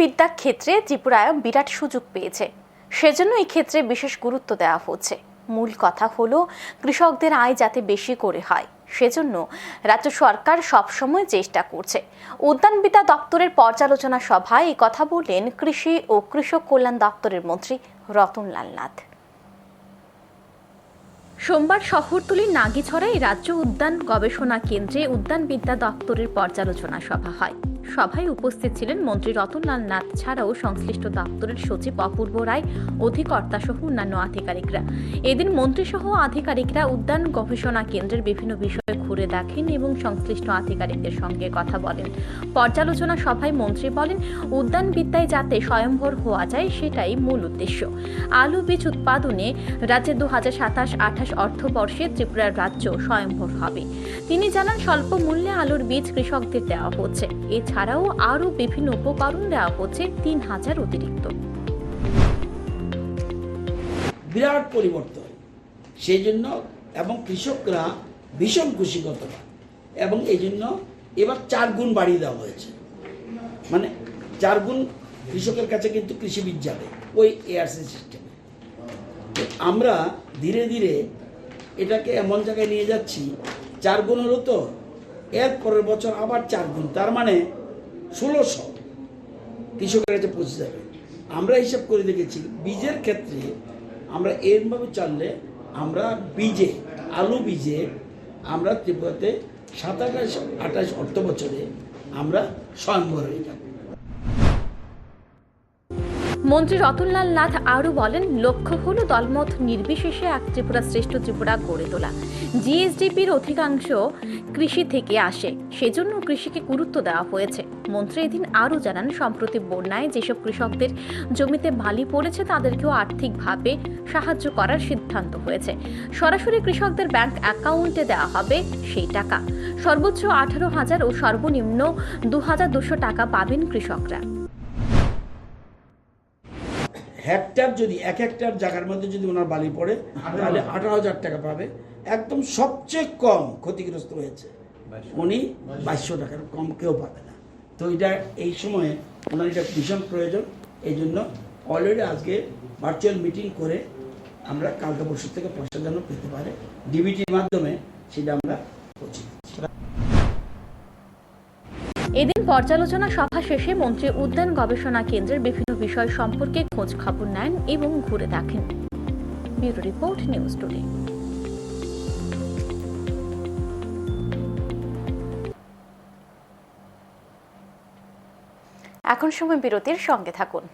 বিদ্যা ক্ষেত্রে ত্রিপুরায় বিরাট সুযোগ পেয়েছে। সেজন্য এই ক্ষেত্রে বিশেষ গুরুত্ব দেওয়া হচ্ছে। মূল কথা হলো, কৃষকদের আয় যাতে বেশি করে হয়, সেজন্য রাজ্য সরকার সবসময় চেষ্টা করছে। উদ্যানবিদ্যা দপ্তরের পর্যালোচনা সভায় এই কথা বললেন কৃষি ও কৃষক কল্যাণ দপ্তরের মন্ত্রী রতনলাল নাথ। সোমবার শহরতলির নাগিছড়ায় রাজ্য উদ্যান গবেষণা কেন্দ্রে উদ্যানবিদ্যা দপ্তরের পর্যালোচনা সভা হয়। সভায় উপস্থিত ছিলেন মন্ত্রী রতনলাল নাথ ছাড়াও সংশ্লিষ্ট দপ্তরের সচিব অপূর্ব রায় অধিকর্তা সহ অন্যান্য আধিকারিকরা। এদিন মন্ত্রীসহ আধিকারিকরা উদ্যান গবেষণা কেন্দ্রের বিভিন্ন বিষয়ে ঘুরে দেখেন এবং সংশ্লিষ্ট আধিকারিকদের সঙ্গে কথা বলেন। পর্যালোচনা সভায় মন্ত্রী বলেন উদ্যানবিদ্যায় যাতে স্বয়ংভর হওয়া যায়, সেটাই মূল উদ্দেশ্য। আলু বীজ উৎপাদনে রাজ্যে দু হাজার সাতাশ আঠাশ অর্থবর্ষে ত্রিপুরার রাজ্য স্বয়ংভর হবে। তিনি জানান, স্বল্প মূল্যে আলুর বীজ কৃষকদের দেওয়া হচ্ছে। এছাড়াও আরও বিভিন্ন উপকরণ দেওয়া হচ্ছে তিন হাজার অতিরিক্ত। বিরাট পরিবর্তন। সেই জন্য এবং কৃষকরা ভীষণ খুশি গতটা এবং এই জন্য এবার চার গুণ বাড়িয়ে দেওয়া হয়েছে। মানে চার গুণ কৃষকের কাছে কিন্তু কৃষিবিদ যাবে ওই এআরসি সিস্টেমে আমরা ধীরে ধীরে এটাকে এমন জায়গায় নিয়ে যাচ্ছি, চার গুণ হলো তো এর পরের বছর আবার চার গুণ। তার মানে ষোলোশো কৃষকের কাছে পৌঁছে যাবে। আমরা হিসাব করে দেখেছি, বীজের ক্ষেত্রে আমরা এরমভাবে চললে আমরা বীজে, আলু বীজে আমরা ত্রিপুরাতে সাতাশ, আঠাশ অর্থ বছরে আমরা স্বয়ংভর হয়ে যাব মন্ত্রী রতনলাল নাথ আরও বলেন, লক্ষ্য হল দলমত নির্বিশেষে এক ত্রিপুরা শ্রেষ্ঠ ত্রিপুরা গড়ে তোলা। জিএসডিপির অধিকাংশ কৃষি থেকে আসে, সেজন্য কৃষিকে গুরুত্ব দেওয়া হয়েছে। মন্ত্রী এদিন আরও জানান, সম্প্রতি বন্যায় যেসব কৃষকদের জমিতে বালি পড়েছে, তাদেরকেও আর্থিকভাবে সাহায্য করার সিদ্ধান্ত হয়েছে। সরাসরি কৃষকদের ব্যাংক অ্যাকাউন্টে দেওয়া হবে সেই টাকা। সর্বোচ্চ আঠারো হাজার ও সর্বনিম্ন দু হাজার দুশো টাকা পাবেন কৃষকরা। হেক্টর যদি এক হেক্টর জায়গার মধ্যে যদি ওনার বালি পড়ে তাহলে আঠারো হাজার টাকা পাবে। একদম সবচেয়ে কম ক্ষতিগ্রস্ত হয়েছে। উনি বাইশশো টাকার কম কেউ পাবে না। তো এটা এই সময়ে ওনার এটা ভীষণ প্রয়োজন। এই জন্য অলরেডি আজকে ভার্চুয়াল মিটিং করে আমরা কালকে পরশু থেকে পয়সা যেন পেতে পারে। ডিবিটির মাধ্যমে সেটা আমরা করছি এদিন পর্যালোচনা সভা শেষে মন্ত্রী উদ্যান গবেষণা কেন্দ্রের বিভিন্ন বিষয় সম্পর্কে খোঁজ খবর নেন এবং ঘুরে দেখেন। Bureau report, news today. এখন সময় বিরতির সঙ্গে থাকুন।